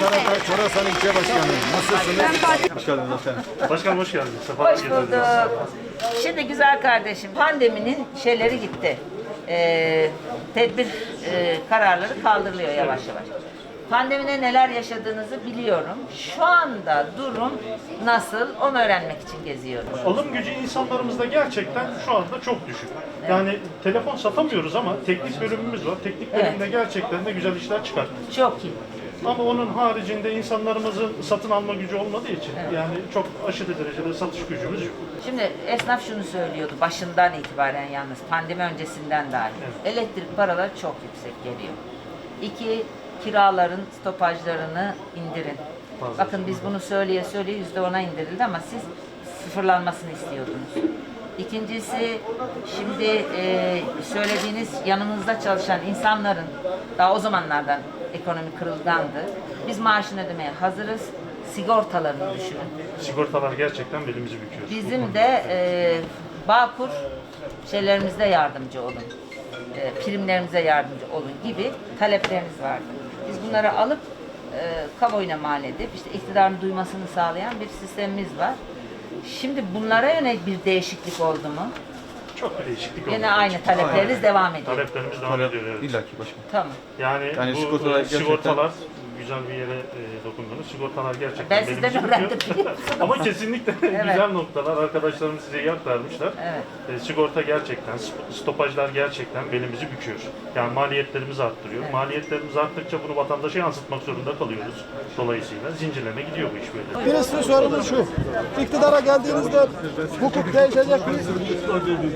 Karatay Çorasan İlçe Başkanı. Nasılsınız? Hoş geldiniz efendim. Başkanım hoş geldiniz. Sefalar Hoş bulduk. Şimdi güzel kardeşim, pandeminin şeyleri gitti. Ee, tedbir e, kararları kaldırılıyor yavaş yavaş. Pandemide neler yaşadığınızı biliyorum. Şu anda durum nasıl onu öğrenmek için geziyorum. Alım gücü insanlarımızda gerçekten şu anda çok düşük. Yani telefon satamıyoruz ama teknik bölümümüz var. Teknik bölümde gerçekten de güzel işler çıkarttık. Çok iyi. Ama onun haricinde insanlarımızın satın alma gücü olmadığı için yani çok aşırı derecede satış gücümüz yok. Şimdi esnaf şunu söylüyordu başından itibaren yalnız pandemi öncesinden dahi. Elektrik paraları çok yüksek geliyor. İki, kiraların stopajlarını indirin. Bakın biz bunu söyleye söyleye yüzde ona indirildi ama siz sıfırlanmasını istiyordunuz. İkincisi şimdi e, söylediğiniz yanımızda çalışan insanların daha o zamanlardan ekonomi kırılgandı. Biz maaşını ödemeye hazırız. Sigortalarını düşünün. Sigortalar gerçekten belimizi büküyor. Bizim de e, Bağkur şeylerimizde yardımcı olun. E, primlerimize yardımcı olun gibi taleplerimiz vardı. Biz bunları alıp e, kamuoyuna mal edip işte iktidarın duymasını sağlayan bir sistemimiz var. Şimdi bunlara yönelik bir değişiklik oldu mu? Çok bir değişiklik oldu. Yine aynı talepleriniz devam ediyor. Taleplerimiz devam ediyor. Evet. İlla ki başkanım. Tamam. Yani, Yani bu sigortalar e, gerçekten- sigortalar güzel bir yere e, dokundunuz. Sigortalar gerçekten Ben sizden belimizi öğrendim büküyor. biliyor musunuz? Ama kesinlikle güzel noktalar. Arkadaşlarımız size iyi aktarmışlar. Evet. E, sigorta gerçekten, sp- stopajlar gerçekten belimizi büküyor. Yani maliyetlerimizi arttırıyor. Maliyetlerimiz arttıkça bunu vatandaşa yansıtmak zorunda kalıyoruz. Dolayısıyla zincirleme gidiyor bu iş böyle. Birisi sorumuz şu. İktidara geldiğinizde hukuk değişecek mi?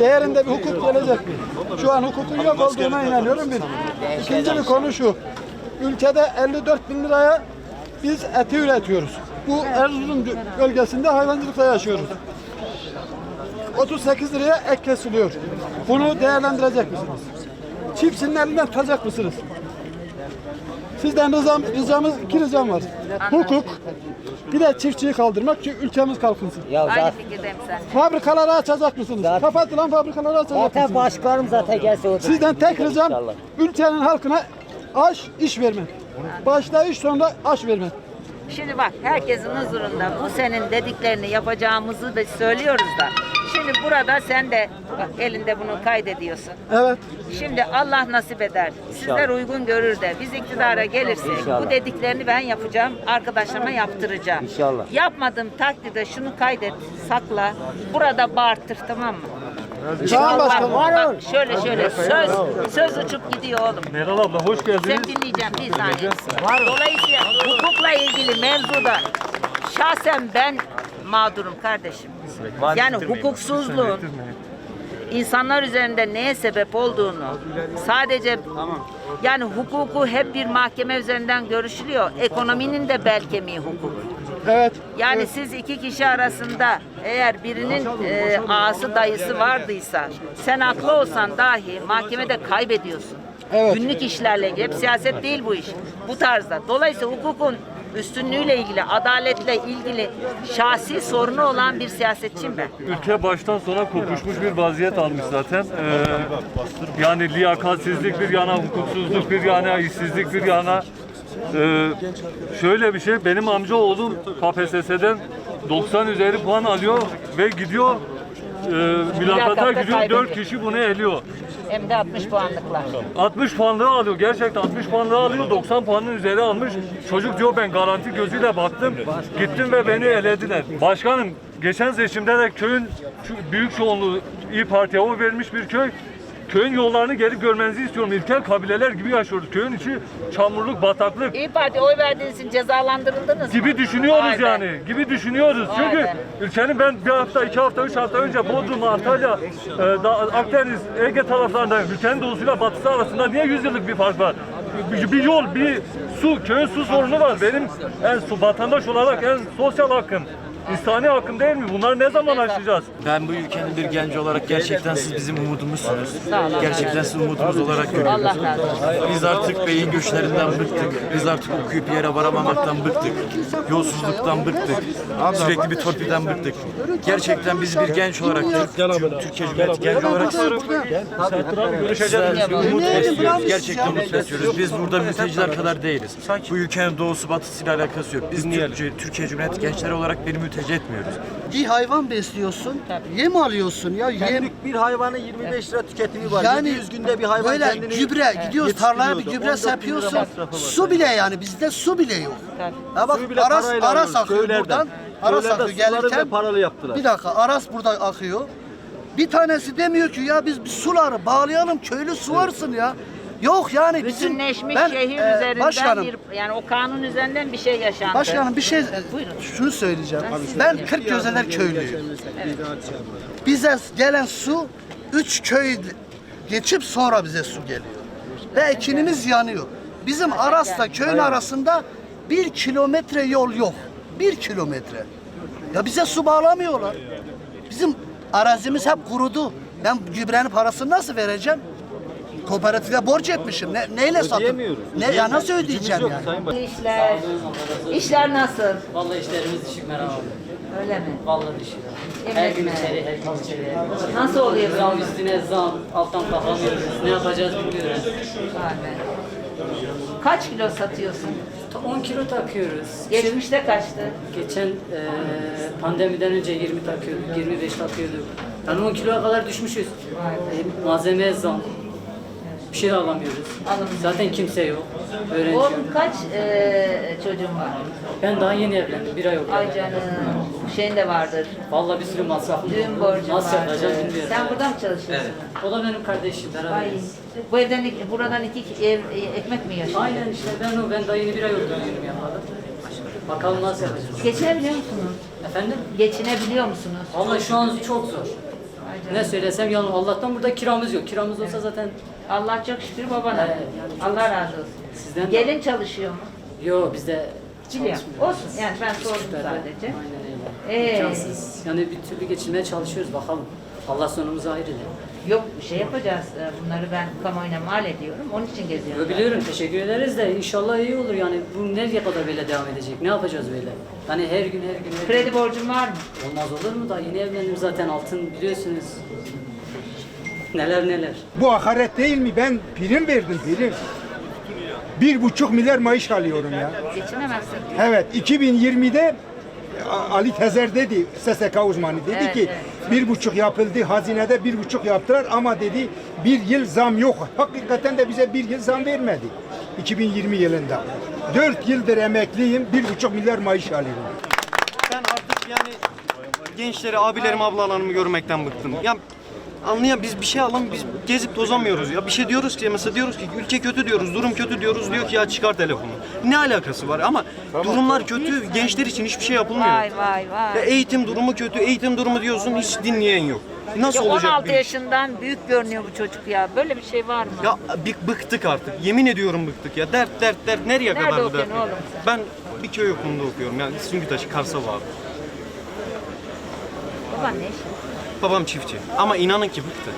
Değerinde bir hukuk gelecek mi? Şu an hukukun yok olduğuna inanıyorum bir. İkinci bir konu şu. Ülkede 54 bin liraya biz eti üretiyoruz. Bu Erzurum bölgesinde hayvancılıkta yaşıyoruz. 38 liraya ek kesiliyor. Bunu değerlendirecek misiniz? Çiftçinin elinden tutacak mısınız? Sizden rızam, ricamız, iki ricam var. Hukuk, bir de çiftçiyi kaldırmak ki ülkemiz kalkınsın. Ya Aynı zaten, fikirdeyim sen. Fabrikaları açacak mısınız? Zaten- Kapatılan fabrikaları açacak zaten mısınız? başkanım zaten gelse odur. Sizden tek ricam İnşallah. ülkenin halkına aş, iş verme. Başta iş sonra aş verme. Şimdi bak herkesin huzurunda bu senin dediklerini yapacağımızı da söylüyoruz da. Şimdi burada sen de bak elinde bunu kaydediyorsun. Evet. Şimdi Allah nasip eder. Sizler uygun görür de biz iktidara gelirsek İnşallah. bu dediklerini ben yapacağım. Arkadaşlarıma yaptıracağım. İnşallah. Yapmadığım takdirde şunu kaydet, sakla. Burada bağırtır tamam mı? Tamam başkanım. bak şöyle şöyle söz söz uçup gidiyor oğlum. Meral abla hoş Sen geldiniz. dinleyeceğim bir saniye. Dolayısıyla hukukla ilgili mevzuda şahsen ben mağdurum kardeşim. Yani hukuksuzluğun insanlar üzerinde neye sebep olduğunu sadece yani hukuku hep bir mahkeme üzerinden görüşülüyor. Ekonominin de bel kemiği hukuk. Evet. Yani siz iki kişi arasında eğer birinin e, ağası dayısı vardıysa sen haklı olsan dahi mahkemede kaybediyorsun. Evet. Günlük işlerle ilgili. Hep siyaset değil bu iş. Bu tarzda. Dolayısıyla hukukun üstünlüğüyle ilgili, adaletle ilgili şahsi sorunu olan bir siyasetçiyim ben. Ülke baştan sona kokuşmuş bir vaziyet almış zaten. Ee, yani liyakatsizlik bir yana, hukuksuzluk bir yana, işsizlik bir yana. Ee, şöyle bir şey, benim amca oğlum KPSS'den 90 üzeri puan alıyor ve gidiyor e, mülakata gidiyor, kaybediyor. 4 kişi bunu eliyor. Hem de 60 puanlıklar. 60 puanlığı alıyor. Gerçekten 60 puanlığı alıyor. 90 puanın üzeri almış. Çocuk diyor ben garanti gözüyle baktım. Gittim ve beni elediler. Başkanım geçen seçimde de köyün büyük çoğunluğu İyi Parti'ye oy vermiş bir köy. Köyün yollarını gelip görmenizi istiyorum. İlkel kabileler gibi yaşıyoruz. Köyün içi çamurluk, bataklık İyi Parti oy verdiğiniz için cezalandırıldınız mı? gibi düşünüyoruz Vay be. yani. Gibi düşünüyoruz. Vay Çünkü be. ülkenin ben bir hafta, iki hafta, üç hafta önce Bodrum, Antalya, e, da, Akdeniz, Ege taraflarında ülkenin doğusuyla batısı arasında niye yüz yıllık bir fark var? Bir, bir yol, bir su, köyün su sorunu var. Benim en su vatandaş olarak en sosyal hakkım. İnsani hakkım değil mi? Bunları ne zaman aşacağız? Ben bu ülkenin bir genci olarak gerçekten siz bizim umudumuzsunuz. Sağ olun. Gerçekten siz umudumuz olarak görüyoruz. Allah razı olsun. Biz artık beyin göçlerinden bıktık. Biz artık okuyup yere varamamaktan bıktık. Yolsuzluktan bıktık. Sürekli bir torpilden bıktık. Gerçekten biz bir genç olarak, Türk- Türkiye Cumhuriyeti genci olarak sizden umut besliyoruz. Gerçekten umut besliyoruz. Biz burada mülteciler kadar değiliz. Bu ülkenin doğusu batısıyla alakası yok. Biz Türkiye, Türkiye Cumhuriyeti gençleri olarak beni mülteci etmiyoruz. Bir hayvan besliyorsun, yem alıyorsun ya yem. Bir hayvanın 25 lira tüketimi var. Yani 700 günde bir hayvan böyle kendini gübre gidiyoruz tarlaya bir gübre 14 bin lira sepiyorsun. masrafı var. Su bile yani bizde su bile yok. Ya bak Suyu bile Aras parayla Aras alıyoruz, akıyor köylerden. buradan. Aras Köylerde akıyor suları bile gelirken. paralı yaptılar. Bir dakika Aras burada akıyor. Bir tanesi demiyor ki ya biz bir suları bağlayalım köylü su varsın ya. Yok yani bizim Bütünleşmiş ben, şehir e, üzerinden başkanım, bir yani o kanun üzerinden bir şey yaşandı. Başkanım bir şey Buyurun. şunu söyleyeceğim. Ben 40 Gözeler köylüyüm. Bize gelen su 3 köy geçip sonra bize su geliyor. Ve ekinimiz yanıyor. Bizim Aras'ta köyün arasında bir kilometre yol yok. Bir kilometre. Ya bize su bağlamıyorlar. Bizim arazimiz hep kurudu. Ben gübrenin parasını nasıl vereceğim? Kooperatife borç etmişim. Ne, neyle satın? Ödeyemiyoruz. Ne, ya nasıl ödeyeceğim yani? İşler, işler nasıl? Vallahi işlerimiz düşük Meral abi. Öyle mi? Vallahi düşük. Her gün etme. içeri, her gün içeri. Nasıl oluyor bu? Zam üstüne zam, alttan kalkamıyoruz. Ne yapacağız bilmiyoruz. Vay be. Kaç kilo satıyorsun? 10 kilo takıyoruz. Geçmişte kaçtı? Geçen e, pandemiden önce 20 takıyorduk, 25 takıyorduk. Yani 10 kiloya kadar düşmüşüz. E, malzemeye zam. Bir şey de alamıyoruz. Alamıyoruz. Zaten kimse yok. Öğrenci yok. Oğlum kaç eee çocuğun var? Ben daha yeni evlendim, bir ay oldu. Ay canım. Şeyin de vardır. Vallahi bir sürü masrafım var. Düğün borcun Nasıl vardır. yapacağım bilmiyorum. Sen burada mı çalışıyorsun? O da benim kardeşim, Ay. beraberiz. Bu evden iki- buradan iki ev e, ekmek mi yiyorsun? Aynen işte ben o, ben daha yeni bir ay oldu düğünümü yapalı. Bakalım nasıl yapacağız. Geçinebiliyor musunuz? Efendim? Geçinebiliyor musunuz? Vallahi şu an çok zor. Ne söylesem yalan. Allah'tan burada kiramız yok. Kiramız olsa zaten Allah çok şükür babana. Evet, yani çok Allah razı olsun. sizden de- Gelin çalışıyor mu? Yok bizde Biliyorum. çalışmıyoruz. Olsun yani ben sordum Süper. sadece. Aynen öyle. Ee, İmkansız. Yani bir türlü geçinmeye çalışıyoruz bakalım. Allah sonumuzu hayır eder. Yok bir şey yapacağız. Ee, Bunları ben kamuoyuna mal ediyorum. Onun için geziyorum. Yo, biliyorum teşekkür ederiz de inşallah iyi olur yani. Bu nereye kadar böyle devam edecek? Ne yapacağız böyle? Hani her gün her gün her gün. Kredi borcun var mı? Olmaz olur mu da yeni evlendim zaten altın biliyorsunuz. Neler neler. Bu hakaret değil mi? Ben prim verdim prim. Bir buçuk milyar maaş alıyorum ya. Geçinemezsin. Evet 2020'de A- Ali Tezer dedi SSK uzmanı dedi Evet, ki evet. Bir buçuk yapıldı hazinede bir buçuk yaptılar ama dedi bir yıl zam yok. Hakikaten de bize bir yıl zam vermedi 2020 yılında. Dört yıldır emekliyim bir buçuk milyar maaş alıyorum. Ben artık yani gençleri, abilerimi, ablalarımı görmekten bıktım. Ya anlayan biz bir şey alalım biz gezip tozamıyoruz ya. Bir şey diyoruz ki mesela diyoruz ki ülke kötü diyoruz, durum kötü diyoruz. Diyor ki ya çıkar telefonu. Ne alakası var ama durumlar kötü. Gençler için hiçbir şey yapılmıyor. Vay vay vay. Ya eğitim durumu kötü, eğitim durumu diyorsun hiç dinleyen yok. Nasıl Ya olacak? 16 bir iş? yaşından büyük görünüyor bu çocuk ya. Böyle bir şey var mı? Ya bir bıktık artık. Yemin ediyorum bıktık ya. Dert dert dert nereye Nerede kadar bu okuyorsun dert? oğlum sen? Ben bir köy okulunda okuyorum. Yani Süngütaşı Karsava abi. Baban ne iş? Babam çiftçi. Ama inanın ki bıktı.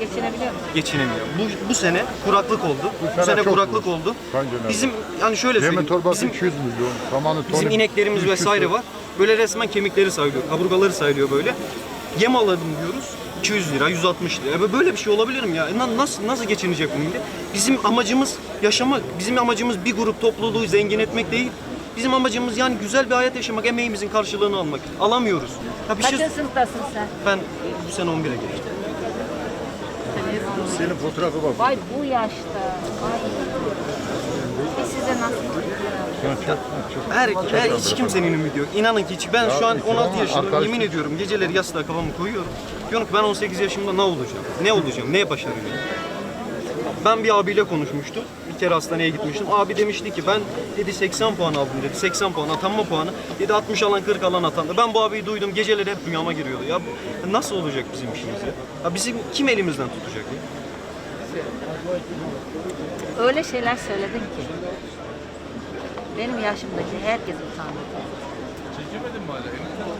Geçinebiliyor musun? geçinemiyor. Bu, bu sene kuraklık oldu. Bu, sene sene çok kuraklık bu. oldu. Bence önemli. Bizim yani şöyle söyleyeyim. torbası Bizim, 200 milyon. Samanı tonu. bizim ineklerimiz 300 vesaire var. Böyle resmen kemikleri sayılıyor. Kaburgaları sayılıyor böyle. Yem alalım diyoruz. 200 lira, 160 lira. Böyle bir şey olabilir mi ya? Na- Nasıl nasıl geçinecek bu millet? Bizim amacımız yaşamak. Bizim amacımız bir grup topluluğu zengin etmek değil. Bizim amacımız yani güzel bir hayat yaşamak, emeğimizin karşılığını almak. Alamıyoruz. Ya bir şey Kaçıncı sınıftasın sen? ben bu sene 11'e geçtim. Senin fotoğrafı var. Vay bu yaşta. Vay. Biz size nasıl Her, her hiç kimsenin ümidi yok. İnanın ki hiç. Ben şu an 16 yaşındayım. Yemin ediyorum geceleri yastığa kafamı koyuyorum. Diyorum ki ben 18 yaşımda ne olacağım? Ne olacağım? Ne başaracağım? Ben bir abiyle konuşmuştum. Bir kere hastaneye gitmiştim. Abi demişti ki ben dedi 80 puan aldım dedi. 80 puan atanma puanı. Dedi 60 alan 40 alan atandı. Ben bu abiyi duydum. Geceleri hep rüyama giriyordu. Ya nasıl olacak bizim işimiz ya? ya bizim kim elimizden tutacak ya? öyle şeyler söyledin ki benim yaşımdaki herkes utandı.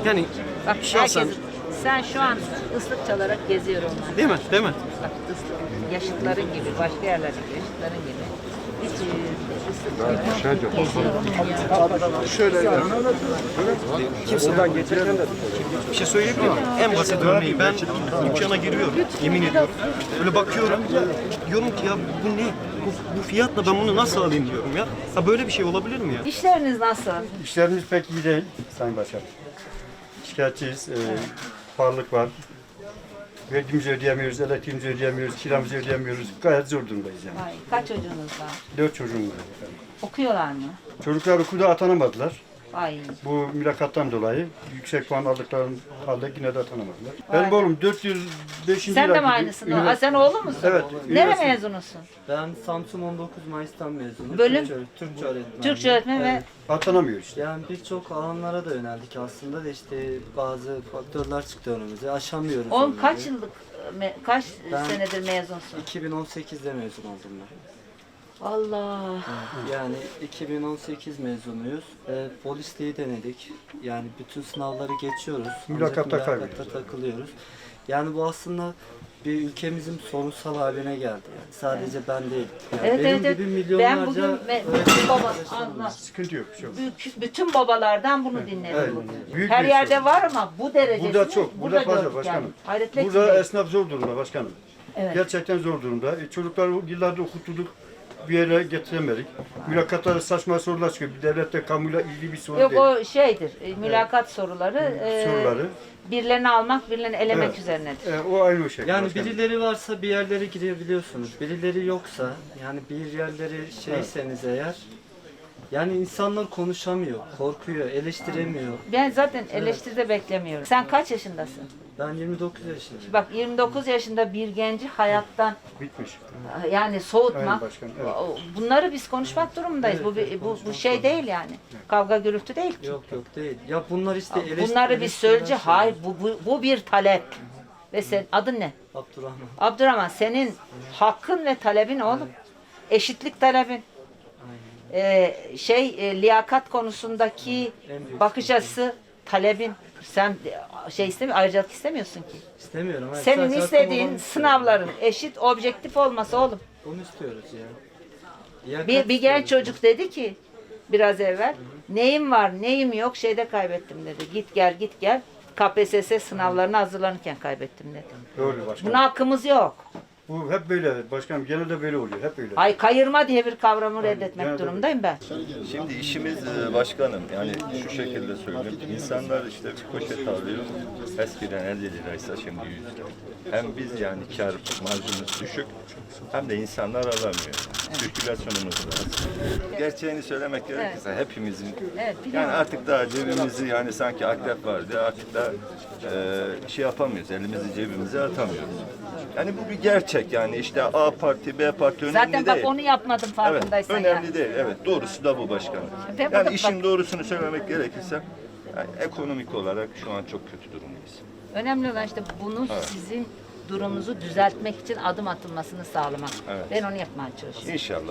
Yani Bak şahsen herkes, sen şu an ıslık çalarak geziyorum ben. değil mi? Değil mi? Bak ıslık, yaşıtların gibi, başka yerlerdeki yaşıtların gibi. Hiç e, ıslık çalmadan geziyorum. Bir şey söyleyebilir miyim? En basit örneği ben dükkana giriyorum. Yemin ediyorum. Böyle bakıyorum. Diyorum ki ya bu ne? Bu, bu fiyatla ben bunu nasıl alayım diyorum ya. Ha böyle bir şey olabilir mi ya? İşleriniz nasıl? İşlerimiz pek iyi değil Sayın Başkan. Şikayetçiyiz. E, pahalılık var. Vergimizi ödeyemiyoruz, elektriğimizi ödeyemiyoruz, kiramızı ödeyemiyoruz. Gayet zor durumdayız yani. Vay, kaç çocuğunuz var? Dört çocuğum var efendim. Okuyorlar mı? Çocuklar okulda atanamadılar. Ay. Bu mülakattan dolayı yüksek puan aldıklarını aldık yine de atanamadılar. Vay Benim be. oğlum 405. Sen de mi aynısın? Ünivers- Aa, sen oğlu musun? Evet. Nere üniversite- mezunusun? Ben Samsun 19 Mayıs'tan mezunum. Bölüm? Türkçe, Türkçe öğretmeniyim. Türkçe öğretmen ve Atanamıyor işte. Yani birçok alanlara da yöneldik aslında da işte bazı faktörler çıktı önümüze. Aşamıyoruz. oğlum onları. kaç yıllık, me- kaç Ben- senedir mezunsun? 2018'de mezun oldum ben. Allah. Yani 2018 mezunuyuz. E, polisliği denedik. Yani bütün sınavları geçiyoruz. Ancak Mülakatta mülakatta kaybediyoruz. takılıyoruz. Yani bu aslında bir ülkemizin sorunsal haline geldi. Yani sadece ben değil. Yani Evet benim evet evet. gibi Ben milyonlarca bugün me- öğretmen bütün baba arkadaşlarım var. anla. Sıkıntı yok. bir şey yok. Büyük- Bütün babalardan bunu dinledim. Evet. bugün. Büyük Her bir yerde sorun. var ama bu derecesini Burada çok, burada fazla başkanım. Yani. Hayretle Burada içindeyim. esnaf zor durumda başkanım. Evet. Gerçekten zor durumda. E, çocukları yıllardır okutturduk, bir yere getiremedik. Mülakatlarda saçma sorular çıkıyor. Devlette kamuyla ilgili bir soru Yok değil. o şeydir. e, Mülakat soruları. e, Soruları. Birilerini almak, birilerini elemek Evet. üzerinedir. E, o aynı o şey. Yani başkanım. birileri varsa bir yerlere girebiliyorsunuz. Birileri yoksa yani bir yerleri şeyseniz eğer yani insanlar konuşamıyor, korkuyor, eleştiremiyor. Ben zaten eleştiri de beklemiyorum. Sen kaç yaşındasın? Ben 29 yaşındayım. Bak 29 yaşında bir genci hayattan Bitmiş. yani Aynen soğutmak. başkanım, evet. o- Bunları biz konuşmak durumundayız. bu, bir- bu bu şey değil yani. Kavga gürültü değil ki. Yok yok değil. Ya bunlar işte eleştir- Bunları biz eleştirilen söyleyeceğiz. şeyler. Hayır bu, bu, bu bir talep. Ve sen adın ne? Abdurrahman. Abdurrahman senin hakkın ve talebin oğlum. Eşitlik talebin. Ee, şey e, liyakat konusundaki bakış açısı talebin. Sen şey istemiyor, ayrıcalık istemiyorsun ki. İstemiyorum. hayır. Senin Sadece istediğin sınavların eşit, objektif olması oğlum. Bunu istiyoruz ya. Liyakat Bir, bir genç istiyoruz. çocuk dedi ki biraz evvel neyim var neyim yok şeyde kaybettim dedi. Git gel git gel KPSS sınavlarına hazırlanırken kaybettim dedi. Doğru başkanım. Buna hakkımız yok. Bu hep böyle başkanım. Genelde böyle oluyor. Hep böyle. Ay kayırma diye bir kavramı reddetmek genelde durumundayım ben. Şimdi işimiz e, başkanım yani şu şekilde söyleyeyim. İnsanlar işte bir poşet alıyor. Eskiden 50 liraysa şimdi 100 lira. Hem biz yani kar marjımız düşük hem de insanlar alamıyor. Sirkülasyonumuz lazım. Gerçeğini söylemek gerekirse hepimizin Evet, yani artık daha cebimizi yani sanki akrep vardı artık da e, şey yapamıyoruz. Elimizi cebimize atamıyoruz. Yani bu bir gerçek yani işte A parti B parti önemli Zaten bak değil. onu yapmadım Evet, farkındaysan önemli yani. değil. Evet, doğrusu da bu başkanım. Ben Yani bunu- işin bak- doğrusunu söylemek gerekirse yani ekonomik olarak şu an çok kötü durumdayız. Önemli olan işte bunu sizin durumunuzu düzeltmek için adım atılmasını sağlamak. Evet. Ben onu yapmaya çalışıyorum. İnşallah.